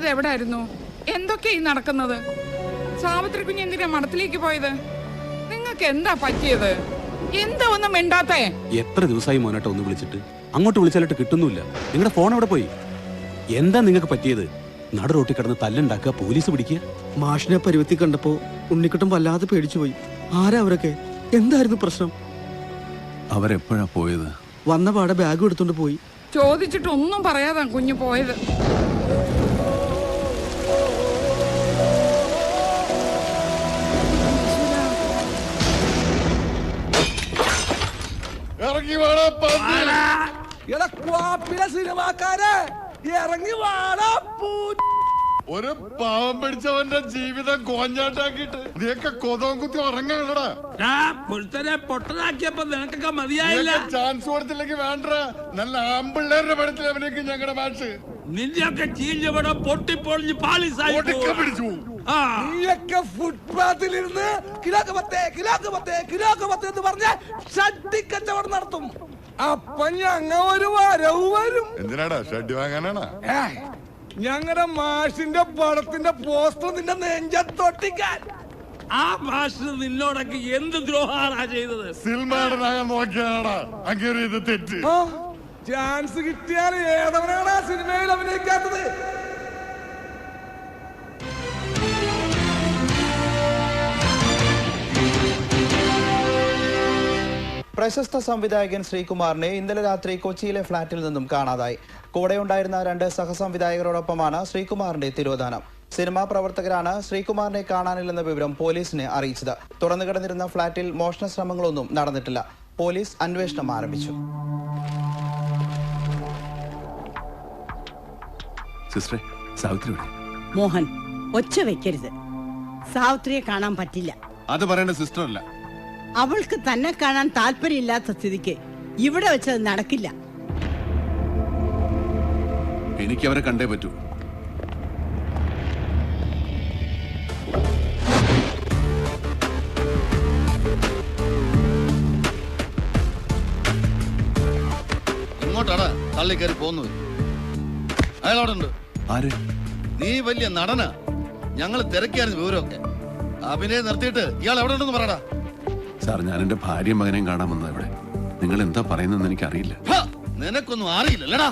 ഇത് എവിടായിരുന്നു? എന്തൊക്കെ ഈ നടക്കുന്നത്? സാവിത്രി കുഞ്ഞ് എന്തിനാ മഠത്തിലേക്ക് പോയത്? നിങ്ങൾക്ക് എന്താ പറ്റിയത്? എന്താ ഒന്നും മിണ്ടാത്തേ? എത്ര ദിവസമായി മോനോട്ട് ഒന്ന് വിളിച്ചിട്ട്? അങ്ങോട്ട് വിളിച്ചാലിട്ട് കിട്ടുന്നില്ല നിങ്ങളുടെ ഫോൺ എവിടെ പോയി? എന്താ നിങ്ങൾക്ക് പറ്റിയത്? നട റോട്ടി കടന്ന് തല്ലുണ്ടാക്കുക പോലീസ് പിടിക്കുക? മാഷിനെ പരുവത്തി കണ്ടപ്പോ ഉണ്ണിക്കുട്ടം വല്ലാതെ പേടിച്ചുപോയി ആരാ അവരൊക്കെ? എന്തായിരുന്നു പ്രശ്നം? അവരെപ്പോഴാ പോയത്? വന്ന പാടെ ബാഗ് എടുത്തോണ്ട് പോയി. ചോദിച്ചിട്ട് ഒന്നും പറയാതാ കുഞ്ഞു പോയത്. ഇറങ്ങി വേണോ സിനിമാക്കാരെ. ഇറങ്ങി വാടാ ഒരു പാവം പിടിച്ചവന്റെ ജീവിതം കോഞ്ഞാട്ടാക്കിട്ട് നീയൊക്കെ കൊതവും കുത്തി ഉറങ്ങാണടാ പുരുത്തനെ പൊട്ടനാക്കിയപ്പോ നിനക്കൊക്കെ മതിയായില്ല. ചാൻസ് കൊടുത്തില്ലെങ്കിൽ വേണ്ട നല്ല ആമ്പിള്ളേരുടെ പടത്തിൽ അവനേക്ക് ഞങ്ങളുടെ മാഷ്. നിന്റെയൊക്കെ ചീഞ്ഞവിടെ പൊട്ടിപ്പൊളിഞ്ഞ് പാളിസായി പിടിച്ചു. നീയൊക്കെ ഫുട്പാത്തിലിരുന്ന് കിലോക്ക് പത്തേ കിലോക്ക് പത്തേ കിലോക്ക് പത്തേ എന്ന് പറഞ്ഞ് ഷഡ്ഡി കച്ചവടം നടത്തും. അപ്പൊ ഞങ്ങ ഒരു വരവ് വരും. എന്തിനാടാ? ഷഡ്ഡി വാങ്ങാനാണോ? ഞങ്ങളുടെ മാഷിന്റെ പടത്തിന്റെ പോസ്റ്റർ നിന്റെ നെഞ്ചത്തൊട്ടിക്കാൻ. ആ മാഷ് നിന്നോടൊക്കെ എന്ത് ദ്രോഹാണാ ചെയ്തത്? സിൽമാടനാകാൻ നോക്കിയാടാ അങ്ങനെ ഇത് തെറ്റ്. ചാൻസ് കിട്ടിയാൽ ഏതവനാണ് ആ സിനിമയിൽ അഭിനയിക്കാത്തത്? പ്രശസ്ത സംവിധായകൻ ശ്രീകുമാറിനെ ഇന്നലെ രാത്രി കൊച്ചിയിലെ ഫ്ളാറ്റിൽ നിന്നും കാണാതായി. കൂടെയുണ്ടായിരുന്ന രണ്ട് സഹസംവിധായകരോടൊപ്പമാണ് ശ്രീകുമാറിന്റെ തിരോധാനം. സിനിമാ പ്രവർത്തകരാണ് ശ്രീകുമാറിനെ കാണാനില്ലെന്ന വിവരം പോലീസിനെ അറിയിച്ചത്. തുറന്നു കിടന്നിരുന്ന ഫ്ളാറ്റിൽ മോഷണ ശ്രമങ്ങളൊന്നും നടന്നിട്ടില്ല. പോലീസ് അന്വേഷണം ആരംഭിച്ചു. സിസ്റ്ററെ സാവിത്രി മോഹൻ ഒച്ച വെക്കരുത്. സാവിത്രിയെ കാണാൻ പറ്റില്ല. അത് പറയേണ്ട സിസ്റ്റർ അല്ല അവൾക്ക് തന്നെ കാണാൻ താല്പര്യമില്ലാത്ത സ്ഥിതിക്ക് ഇവിടെ വെച്ചത് നടക്കില്ല. എനിക്ക് അവരെ കണ്ടേ പറ്റൂ. ഇങ്ങോട്ടാണ് തള്ളി കയറി പോകുന്നത് അവിടെ ഉണ്ട് ആര്? നീ വലിയ നടനാ. ഞങ്ങൾ തിരക്കിയായിരുന്നു വിവരമൊക്കെ. അഭിനയം നിർത്തിയിട്ട് ഇയാൾ എവിടെ ഉണ്ടെന്ന് പറയടാ. സാർ ഞാൻ എന്റെ ഭാര്യയും മകനെയും കാണാൻ വന്നത് ഇവിടെ. നിങ്ങൾ എന്താ പറയുന്നതെന്ന് എനിക്കറിയില്ല. നിനക്കൊന്നും അറിയില്ലല്ലടാ.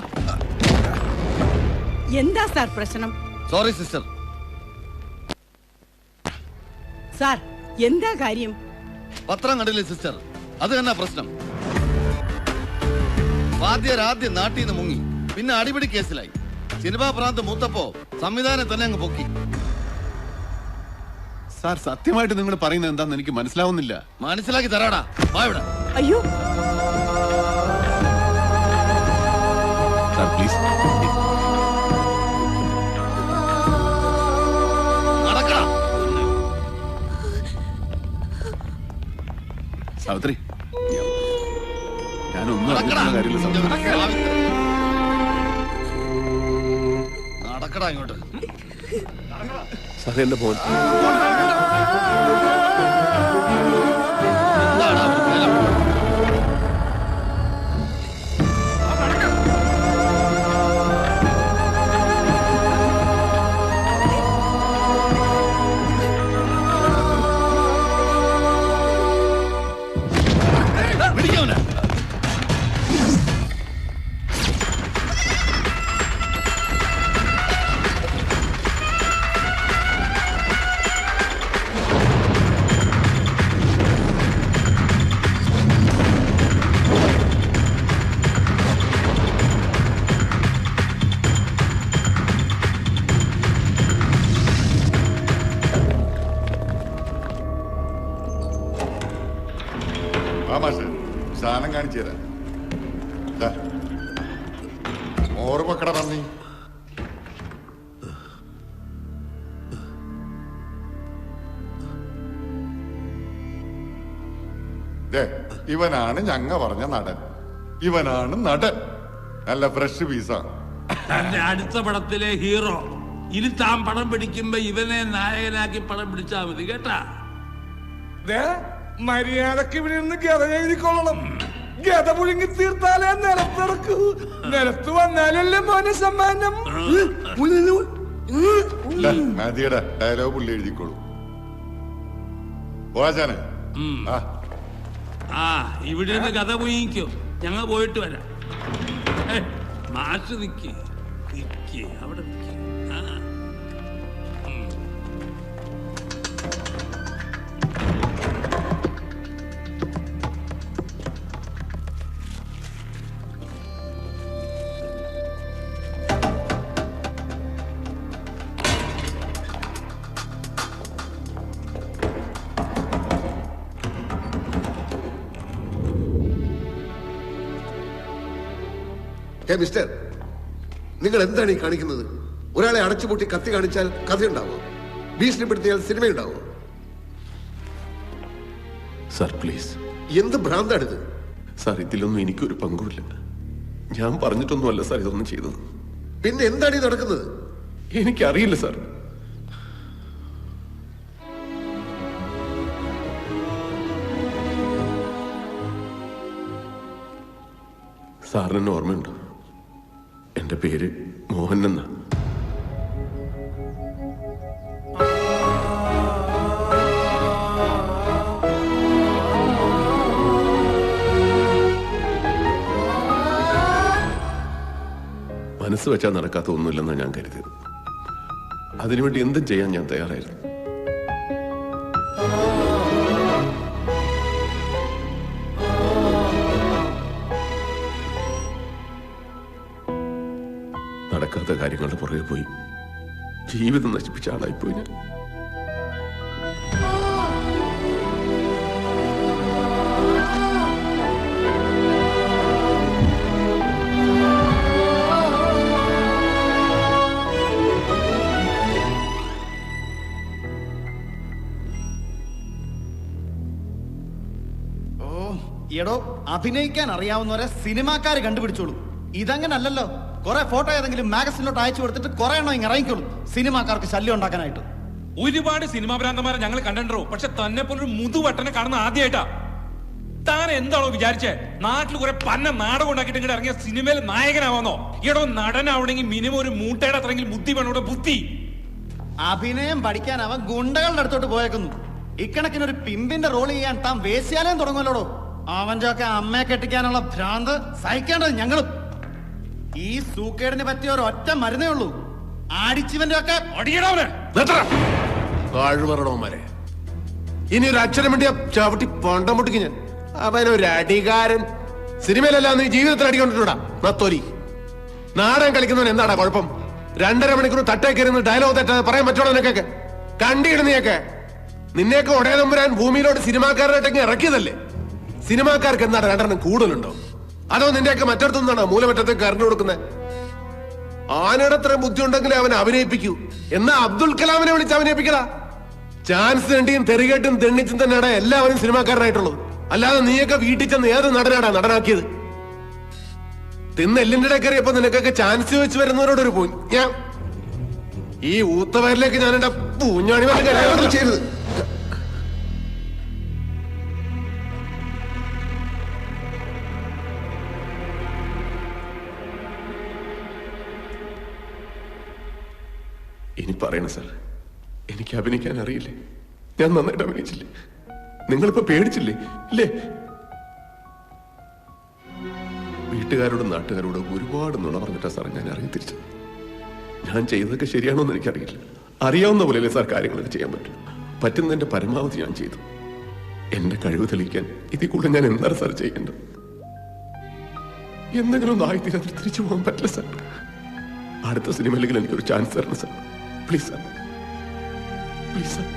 എന്താ സാർ പ്രശ്നം? സോറി സിസ്റ്റർ സാർ എന്താ കാര്യം? പത്രം കണ്ടില്ലേ സിസ്റ്റർ അത് തന്നെ പ്രശ്നം? ആദ്യം നാട്ടിൽ നിന്ന് മുങ്ങി. പിന്നെ അടിപിടി കേസിലായി. സിനിമാ പ്രാന്ത് മൂത്തപ്പോ സംവിധാനം തന്നെ അങ്ങ് പൊക്കി. സാർ സത്യമായിട്ട് നിങ്ങൾ പറയുന്നത് എന്താന്ന് എനിക്ക് മനസ്സിലാവുന്നില്ല. മനസ്സിലാക്കി തരാടാ. വാ ഇവിടെ. അയ്യോ. Sir please. നടക്കടാ. സാവിത്രി. ഞാനൊന്നും നടക്കടാ. അറിഞ്ഞിട്ടുള്ള കാര്യമില്ല സാവിത്രി. നടക്കടാ ഇങ്ങോട്ട്. സഹ എന്റെ മോൻ. എന്താടാ ഇവനാണ് ഞങ്ങ പറഞ്ഞ നടൻ. ഇവനാണ് നടൻ. നല്ല ഫ്രഷ് പീസാ തന്റെ അടുത്ത പടത്തിലെ ഹീറോ. ഇനി താൻ പടം പിടിക്കുമ്പോ ഇവനെ നായകനാക്കി പടം പിടിച്ചാ മതി കേട്ടാ? മര്യാദയ്ക്ക് ഇവിടെ നിന്ന് ഗത എഴുതിക്കൊള്ളണം. ഗത പുഴുങ്ങി തീർത്താലേ നിലത്തിറക്കൂ. നിലത്ത് വന്നാലല്ലേ മോനെ സമ്മാനം. മതിയുടെ ഡയലോഗ് പുള്ളി എഴുതിക്കോളൂ. പോവാച്ചാനെ ആ. ആ ഇവിടെ നിന്ന് കഥ പോയിക്കോ ഞങ്ങൾ പോയിട്ട് വരാം. മാറ്റി നിക്ക്. Hey mister. നിങ്ങൾ എന്താണ് ഈ കാണിക്കുന്നത്? ഒരാളെ അടച്ചുപൂട്ടി കത്തി കാണിച്ചാൽ കഥയുണ്ടാവോ? ഭീഷണിപ്പെടുത്തിയാൽ സിനിമയുണ്ടാവോ? Sir please. എന്ത് ഭ്രാന്താണിത്? സാർ ഇതിലൊന്നും എനിക്കൊരു പങ്കുമില്ല. ഞാൻ പറഞ്ഞിട്ടൊന്നുമല്ല സാർ ഇതൊന്നും ചെയ്തത്. പിന്നെ എന്താണ് ഈ നടക്കുന്നത്? എനിക്കറിയില്ല സാർ. സാറിന് ഓർമ്മയുണ്ടോ? എന്റെ പേര് മോഹൻ എന്നാ. മനസ്സ് വെച്ചാൽ നടക്കാത്ത ഒന്നുമില്ലെന്നാണ് ഞാൻ കരുതിയത്. അതിനുവേണ്ടി എന്തും ചെയ്യാൻ ഞാൻ തയ്യാറായിരുന്നു. നടക്കാത്ത കാര്യങ്ങളുടെ പുറകെ പോയി. ജീവിതം നശിപ്പിച്ച ആളായിപ്പോയി ഞാൻ. അഭിനയിക്കാൻ അറിയാവുന്നവരെ സിനിമാക്കാർ കണ്ടുപിടിച്ചോളൂ. ഇതങ്ങനല്ലല്ലോ. കുറെ ഫോട്ടോ ഏതെങ്കിലും മാഗസിനിലോട്ട് അയച്ചു കൊടുത്തിട്ട് കുറെ എണ്ണം ഇങ്ങനെ ഇറങ്ങിക്കോളും. സിനിമാക്കാർക്ക് ശല്യം ഉണ്ടാക്കാനായിട്ട്. ഒരുപാട് സിനിമാ ഭ്രാന്തമാരെ ഞങ്ങൾ കണ്ടിട്ടുണ്ടോ? പക്ഷെ തന്നെ ഒരു മുതുവട്ടനെ കാണുന്ന ആദ്യമായിട്ടാ താൻ എന്താണോ വിചാരിച്ചേ? നാട്ടിൽ കുറെ പന്ന നാടകം ഉണ്ടാക്കിയിട്ട് ഇങ്ങോട്ട് ഇറങ്ങിയ സിനിമയിൽ നായകനാവാന്നോ? ഈടോ നടനാവണെങ്കിൽ മിനിമം ഒരു മൂട്ടയുടെ അത്രയെങ്കിലും ബുദ്ധി വേണം ഇവിടെ ബുദ്ധി. അഭിനയം പഠിക്കാൻ അവൻ ഗുണ്ടകളുടെ അടുത്തോട്ട് പോയേക്കുന്നു. ഇക്കണക്കിന് ഒരു പിമ്പിന്റെ റോൾ ചെയ്യാൻ താൻ വേശ്യാലയം തുടങ്ങുമല്ലോടോ? അവന്റെ ഒക്കെ അമ്മയെ കെട്ടിക്കാനുള്ള ഭ്രാന്ത് സഹിക്കേണ്ടത് ഞങ്ങളും. ഈ സൂക്കേടിന് പറ്റിയ ഒരു ഒറ്റ മരുന്നേ ഉള്ളൂ. ആടിച്ചിവന്റെ ഒക്കെ താഴ്വരണവന്മാരെ ഇനി ഒരു അക്ഷരം വേണ്ടിയ ചവിട്ടി പണ്ടം പൊട്ടിക്ക് ഞാൻ. അവനൊരു അടികാരൻ. സിനിമയിലല്ല നീ ജീവിതത്തിൽ അടിക്കൊണ്ടിട്ടുണ്ടാ നത്തോലി നാടൻ കളിക്കുന്നവൻ എന്താടാ കുഴപ്പം? രണ്ടര മണിക്കൂർ തട്ടേക്കരുന്ന് ഡയലോഗ് തെറ്റാതെ പറയാൻ പറ്റുള്ളൂ നിനക്കൊക്കെ? കണ്ടിടും നീയൊക്കെ? നിന്നെയൊക്കെ ഉടയതമ്പുരാൻ ഭൂമിയിലോട്ട് സിനിമാക്കാരുടെ ഇറക്കിയതല്ലേ? സിനിമാക്കാർക്ക് എന്താണ് രണ്ടെണ്ണം കൂടുതലുണ്ടോ? അതോ നിന്റെയൊക്കെ മറ്റടുത്തുനിന്നാണോ മൂലമറ്റത്തെ കറണ്ട് കൊടുക്കുന്നത് ആനയുടെ അത്ര ബുദ്ധി ഉണ്ടെങ്കിൽ അവനെ അഭിനയിപ്പിക്കൂ. എന്നാ അബ്ദുൽ കലാമിനെ വിളിച്ച് അഭിനയിപ്പിക്കടാ. ചാൻസ് തെണ്ടിയും തെറികേട്ടും തെണ്ണിച്ചും തന്നെയാണ് എല്ലാവരും സിനിമാക്കാരനായിട്ടുള്ളത്. അല്ലാതെ നീയൊക്കെ വീട്ടിൽ ചെന്ന് ഏത് നടനാടാ നടനാക്കിയത്? തിന്ന് എല്ലിന്റെ കയറിയപ്പോ നിനക്കൊക്കെ ചാൻസ് വെച്ച് വരുന്നവരോട് ഒരു ഞാൻ ഈ ഊത്തവരിലേക്ക് ഞാൻ എന്റെ പൂഞ്ഞാണി. ചെയ്യരുത് ഇനി പറയണ സാർ. എനിക്ക് അഭിനയിക്കാൻ അറിയില്ലേ? ഞാൻ നന്നായിട്ട് അഭിനയിച്ചില്ലേ? നിങ്ങളിപ്പോ പേടിച്ചില്ലേ? ഇല്ലേ? വീട്ടുകാരോടും നാട്ടുകാരോടും ഒരുപാട് നുണ പറഞ്ഞിട്ടാ സാർ ഞാൻ ഇറങ്ങി തിരിച്ചത് ഞാൻ ചെയ്തതൊക്കെ ശരിയാണോ എന്ന് എനിക്കറിയില്ല. അറിയാവുന്ന പോലെയല്ലേ സാർ കാര്യങ്ങളൊക്കെ ചെയ്യാൻ പറ്റും. പറ്റുന്നതിന്റെ പരമാവധി ഞാൻ ചെയ്തു. എന്റെ കഴിവ് തെളിയിക്കാൻ ഇതിൽ കൂടുതൽ ഞാൻ എന്താണ് സാർ ചെയ്യേണ്ടത്? എന്തെങ്കിലും ഒന്ന് ആയിത്തീരാൻ തിരിച്ചു പോകാൻ പറ്റില്ല സാർ. അടുത്ത സിനിമയിലെങ്കിലും എനിക്കൊരു ചാൻസ് തരണം sir. Please sir please sir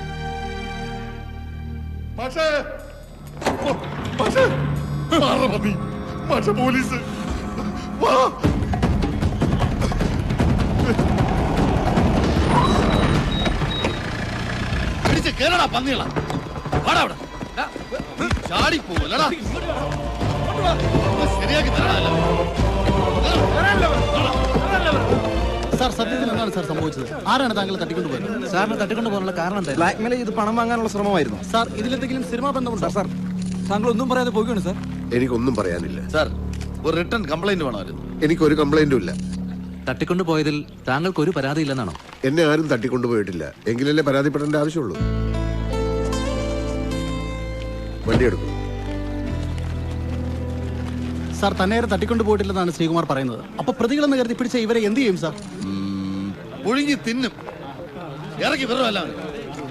മതി. മാഷ പോലീസ്. വാ. പിടിച്ച് കേറടാ പന്നികളാ. വാടാ അവിടെ. നീ ചാടിപ്പോവല്ലടാ ശരിയാക്കി തരാനല്ല സാർ സത്യത്തിൽ എന്താണ് സാർ സംഭവിച്ചത്? ആരാണ് താങ്കൾ തട്ടിക്കൊണ്ട് പോയത് സാറിന് തട്ടിക്കൊണ്ട് പോകാനുള്ള കാരണം ബ്ലാക്ക്മെയിൽ ഇത് പണം വാങ്ങാനുള്ള ശ്രമമായിരുന്നു? സാർ ഇതിലെന്തെങ്കിലും സിനിമാ ബന്ധമുണ്ടോ? സാർ താങ്കൾ ഒന്നും പറയാതെ പോകുകയാണ് സാർ. എനിക്കൊന്നും പറയാനില്ല. സാർ ഒരു റിട്ടേൺ കംപ്ലൈന്റ് വേണമായിരുന്നു. എനിക്കൊരു കംപ്ലൈന്റും ഇല്ല. തട്ടിക്കൊണ്ടുപോയതിൽ താങ്കൾക്ക് ഒരു പരാതിയില്ലെന്നാണോ? എന്നെ ആരും തട്ടിക്കൊണ്ടുപോയിട്ടില്ല. എങ്കിലല്ലേ പരാതിപ്പെടേണ്ട ആവശ്യമുള്ളൂ. വണ്ടി എടുക്കും. സാർ തന്നെ തട്ടിക്കൊണ്ടു പോയിട്ടില്ലെന്നാണ് ശ്രീകുമാർ പറയുന്നത്. അപ്പൊ പ്രതികളെന്ന് കരുതി പിടിച്ച ഇവരെ എന്ത് ചെയ്യും സാർ? ഒഴുങ്ങി തിന്നും. ഇറങ്ങി വെറുമല്ല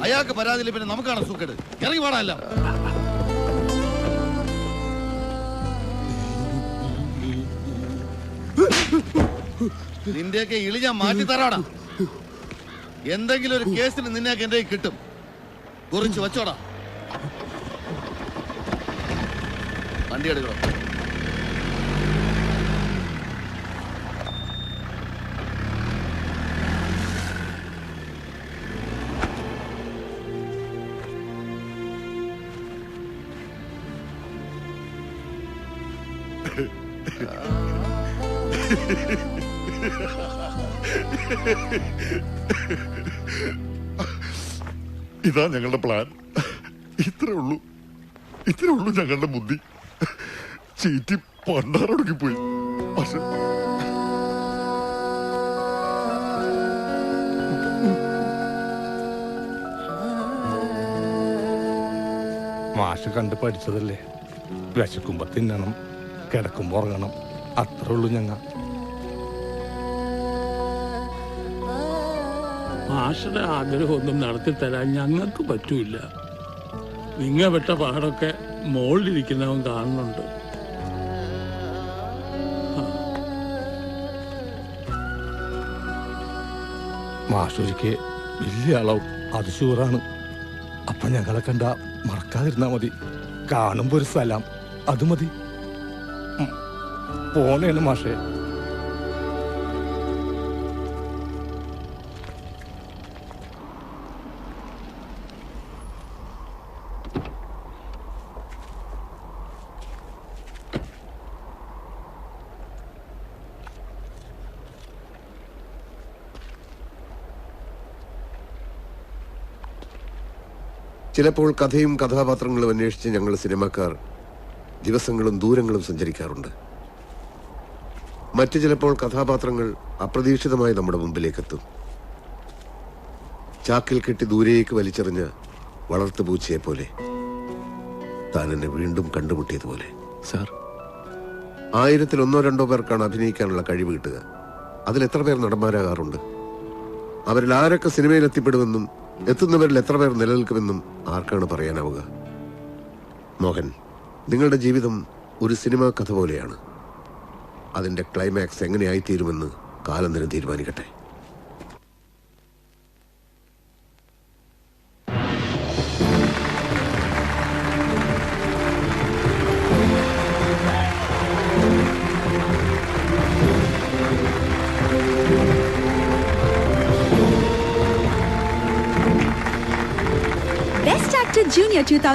അയാൾക്ക് പരാതിയിൽ പിന്നെ നമുക്കാണ് സൂക്കേട് ഇറങ്ങി പാടാല്ല നിന്റെയൊക്കെ ഇളി ഞാൻ മാറ്റി തരാടാ. എന്തെങ്കിലും ഒരു കേസിന് നിന്നെയൊക്കെ എന്റെ കിട്ടും. കുറിച്ച് വെച്ചോടാ. വണ്ടി എടുക്കണം? ഇതാ ഞങ്ങളുടെ പ്ലാൻ ഇത്രേ ഉള്ളൂ. ഇത്രേ ഉള്ളൂ ഞങ്ങളുടെ ബുദ്ധി. ചീറ്റി പണ്ടാറൊടുക്കി പോയി. പക്ഷെ മാഷ് കണ്ട് പഠിച്ചതല്ലേ വിശക്കുമ്പോ തിന്നണം. കിടക്കുമ്പോ ഉറങ്ങണം. അത്ര ഉള്ളൂ ഞങ്ങ. മാഷയുടെ ആഗ്രഹമൊന്നും നടത്തി തരാൻ ഞങ്ങൾക്ക് പറ്റൂല നിങ്ങൾ വെട്ട പാടൊക്കെ മോളിലിരിക്കുന്നവൻ കാണുന്നുണ്ട്. മാഷൊരിക്ക് വലിയ ആളാവും അത് ഷുവറാണ് അപ്പൊ ഞങ്ങളെ കണ്ട മറക്കാതിരുന്നാ മതി. കാണുമ്പോ ഒരു സ്ഥലം അത് മതി. പോണേണ് മാഷേ. ചിലപ്പോൾ കഥയും കഥാപാത്രങ്ങളും അന്വേഷിച്ച് ഞങ്ങൾ സിനിമക്കാർ ദിവസങ്ങളും ദൂരങ്ങളും സഞ്ചരിക്കാറുണ്ട്. മറ്റു ചിലപ്പോൾ കഥാപാത്രങ്ങൾ അപ്രതീക്ഷിതമായി നമ്മുടെ മുമ്പിലേക്കെത്തും. ചാക്കിൽ കെട്ടി ദൂരേക്ക് വലിച്ചെറിഞ്ഞ വളർത്തുപൂച്ചയെ പോലെ. താൻ എന്നെ വീണ്ടും കണ്ടുമുട്ടിയതുപോലെ. സാർ. ആയിരത്തിൽ ഒന്നോ രണ്ടോ പേർക്കാണ് അഭിനയിക്കാനുള്ള കഴിവ് കിട്ടുക. അതിൽ എത്ര പേർ നടന്മാരാകാറുണ്ട്? അവരിൽ ആരൊക്കെ സിനിമയിൽ എത്തിപ്പെടുമെന്നും എത്തുന്നവരിൽ എത്ര പേർ നിലനിൽക്കുമെന്നും ആർക്കാണ് പറയാനാവുക? മോഹൻ നിങ്ങളുടെ ജീവിതം ഒരു സിനിമാ കഥ പോലെയാണ്. അതിന്റെ ക്ലൈമാക്സ് എങ്ങനെയായിത്തീരുമെന്ന് കാലം തന്നെ തീരുമാനിക്കട്ടെ.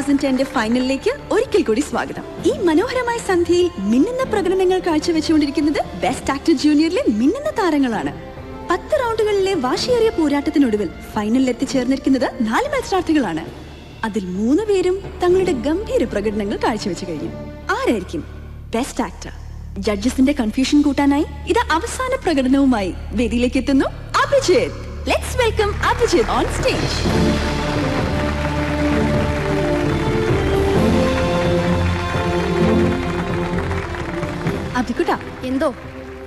തൗസൻഡ് ഫൈനലിലേക്ക് ഒരിക്കൽ കൂടി സ്വാഗതം. ഈ മനോഹരമായ സന്ധ്യയിൽ മിന്നുന്ന പ്രകടനങ്ങൾ കാഴ്ചവെച്ചുകൊണ്ടിരിക്കുന്നത് ബെസ്റ്റ് ആക്ടർ ജൂനിയറിലെ മിന്നുന്ന താരങ്ങളാണ്. പത്ത് റൗണ്ടുകളിലെ വാശിയേറിയ പോരാട്ടത്തിനൊടുവിൽ ഫൈനലിൽ എത്തിച്ചേർന്നിരിക്കുന്നത് നാല് മത്സരാർത്ഥികളാണ്. അതിൽ മൂന്ന് പേരും തങ്ങളുടെ ഗംഭീര പ്രകടനങ്ങൾ കാഴ്ചവെച്ചു കഴിഞ്ഞു. ആരായിരിക്കും ബെസ്റ്റ് ആക്ടർ ജഡ്ജസിന്റെ കൺഫ്യൂഷൻ കൂട്ടാനായി ഇത് അവസാന പ്രകടനവുമായി വേദിയിലേക്ക് എത്തുന്നു Abhijith. Let's welcome Abhijith on stage അഭിക്കുട്ട എന്തോ?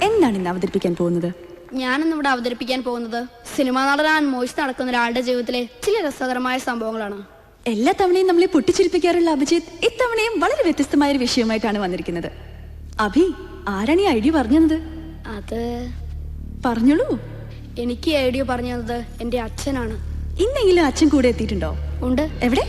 എന്താണ് ഇന്ന് അവതരിപ്പിക്കാൻ പോകുന്നത്? ഞാനിന്ന് ഇവിടെ അവതരിപ്പിക്കാൻ പോകുന്നത് സിനിമാ നടനാൻ മോശം നടക്കുന്ന ഒരാളുടെ ജീവിതത്തിലെ ചില രസകരമായ സംഭവങ്ങളാണ്. എല്ലാ തവണയും നമ്മളെ പൊട്ടിച്ചിരിപ്പിക്കാറുള്ള അഭിജിത്ത് ഇത്തവണയും വളരെ വ്യത്യസ്തമായ ഒരു വിഷയമായിട്ടാണ് വന്നിരിക്കുന്നത്. അഭി ആരാണ് ഈ ഐഡിയ പറഞ്ഞത്? അത് പറഞ്ഞോളൂ. എനിക്ക് ഐഡിയ പറഞ്ഞു തന്നത് എന്റെ അച്ഛനാണ്. ഇന്നെങ്കിലും അച്ഛൻ കൂടെ എത്തിയിട്ടുണ്ടോ? ഉണ്ട്. എവിടെ?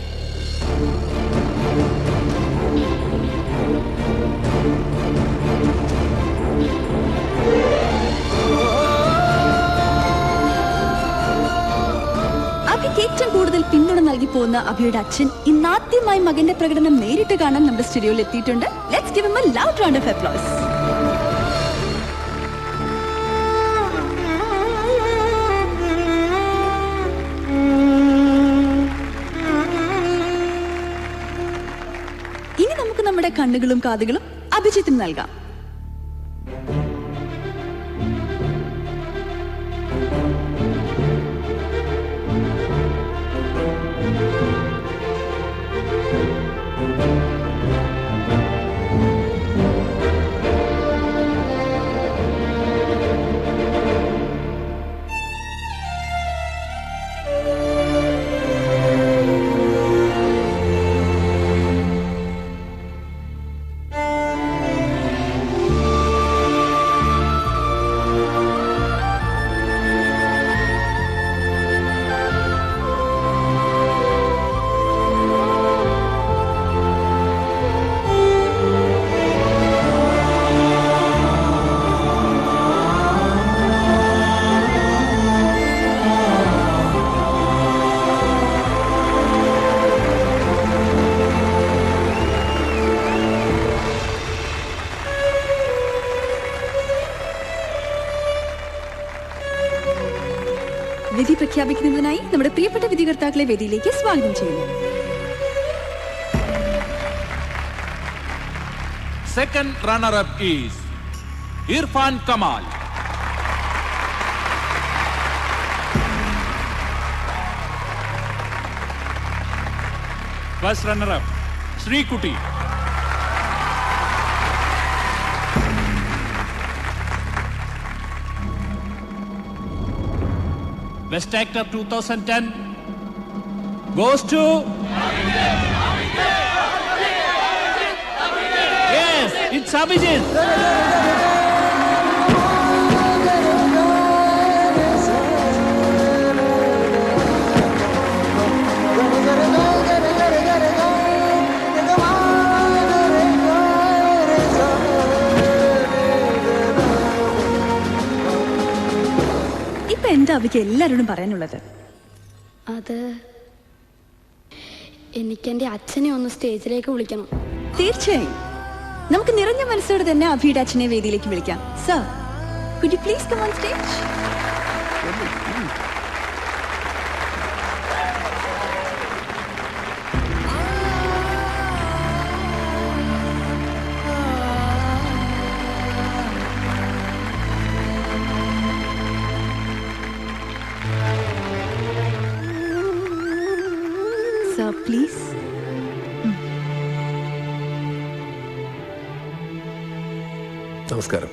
പോകുന്ന അഭിയുടെ അച്ഛൻ ഇന്നാദ്യമായി മകന്റെ പ്രകടനം നേരിട്ട് കാണാൻ നമ്മുടെ സ്റ്റുഡിയോയിൽ എത്തിയിട്ടുണ്ട്. Let's give him a loud round of applause ഇനി നമുക്ക് നമ്മുടെ കണ്ണുകളും കാതുകളും അഭിജിത്തിന് നൽകാം. നമ്മുടെ പ്രിയപ്പെട്ട വിധികർത്താക്കളെ വേദിയിലേക്ക് സ്വാഗതം ചെയ്യുന്നു Second runner-up is Irfan Kamal. First runner-up, Sri Kuti. Best Actor 2010 goes to Yes, it's Abhijit. ഇപ്പൊ എന്താ അവയ്ക്ക് എല്ലാവരോടും പറയാനുള്ളത്? അത് എനിക്ക് എന്റെ അച്ഛനെ ഒന്ന് സ്റ്റേജിലേക്ക് വിളിക്കണം. തീർച്ചയായും. നമുക്ക് നിറഞ്ഞ മനസ്സോടെ തന്നെ അഭിയുടെ അച്ഛനെ വേദിയിലേക്ക് വിളിക്കാം. Sir could you please come on stage നമസ്കാരം.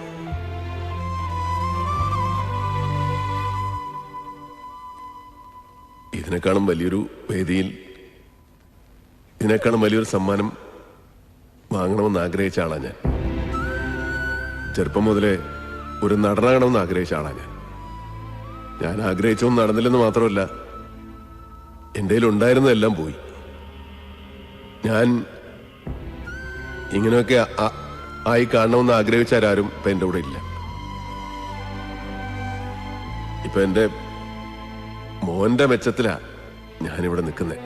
ഇതിനേക്കാളും വലിയൊരു വേദിയിൽ ഇതിനേക്കാളും വലിയൊരു സമ്മാനം വാങ്ങണമെന്ന് ആഗ്രഹിച്ച ആളാ ഞാൻ. ചെറുപ്പം മുതലേ ഒരു നടനാകണമെന്ന് ആഗ്രഹിച്ച ആളാ ഞാൻ. ഞാൻ ആഗ്രഹിച്ചൊന്നും നടന്നില്ലെന്ന് മാത്രമല്ല എന്റെ ഉണ്ടായിരുന്നതെല്ലാം പോയി. ഞാൻ ഇങ്ങനെയൊക്കെ ആയി കാണണമെന്ന് ആഗ്രഹിച്ചാരും ഇപ്പൊ എന്റെ കൂടെ ഇല്ല. ഇപ്പൊ എന്റെ മോന്റെ മെച്ചത്തിലാ ഞാനിവിടെ നിൽക്കുന്നത്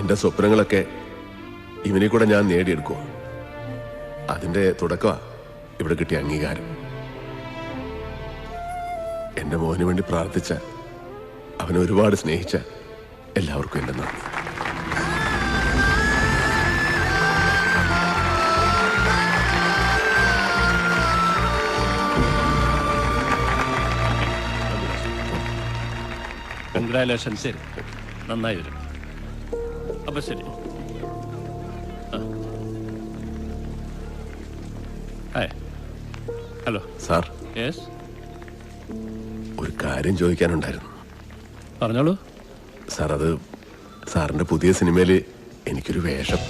എന്റെ സ്വപ്നങ്ങളൊക്കെ ഇവനെ കൂടെ ഞാൻ നേടിയെടുക്കുക അതിന്റെ തുടക്കമാ ഇവിടെ കിട്ടിയ അംഗീകാരം. എന്റെ മോന് വേണ്ടി പ്രാർത്ഥിച്ച അവനെ ഒരുപാട് സ്നേഹിച്ച എല്ലാവർക്കും എന്റെ നന്ദി. കൺഗ്രാലേഷൻ ശരി. നന്നായി വരും. അപ്പൊ ശരി. Hi hello sir. യെസ് ഒരു കാര്യം ചോദിക്കാനുണ്ടായിരുന്നു. പറഞ്ഞോളൂ. സാർ അത് സാറിന്റെ പുതിയ സിനിമയിൽ എനിക്കൊരു വേഷം.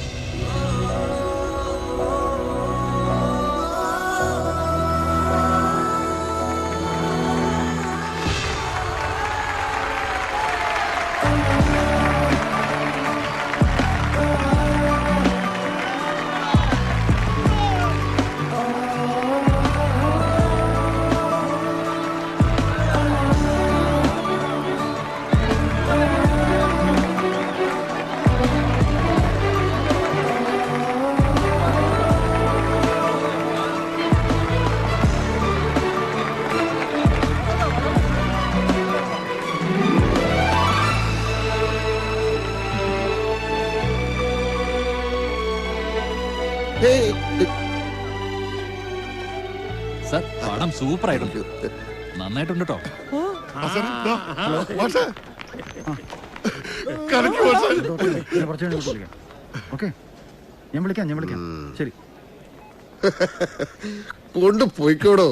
സൂപ്പർ ആയിട്ടുണ്ട് നന്നായിട്ടുണ്ട് കേട്ടോ. ഓക്കെ. ഞാൻ വിളിക്കാം ഞാൻ വിളിക്കാം. ശരി. കൊണ്ട് പോയിക്കോടോ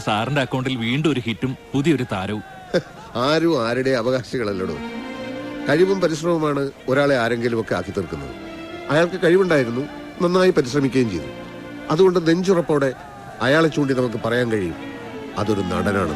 അങ്ങനെ സാറിന്റെ അക്കൗണ്ടിൽ വീണ്ടും ഒരു ഹിറ്റും പുതിയൊരു താരവും. ആരും ആരുടെ അവകാശികളല്ലടോ. കഴിവും പരിശ്രമവുമാണ് ഒരാളെ ആരെങ്കിലും ഒക്കെ ആക്കി തീർക്കുന്നത്. അയാൾക്ക് കഴിവുണ്ടായിരുന്നു നന്നായി പരിശ്രമിക്കുകയും ചെയ്തു. അതുകൊണ്ട് നെഞ്ചുറപ്പോടെ അയാളെ ചൂണ്ടി നമുക്ക് പറയാൻ കഴിയും. അതൊരു നടനാണ്.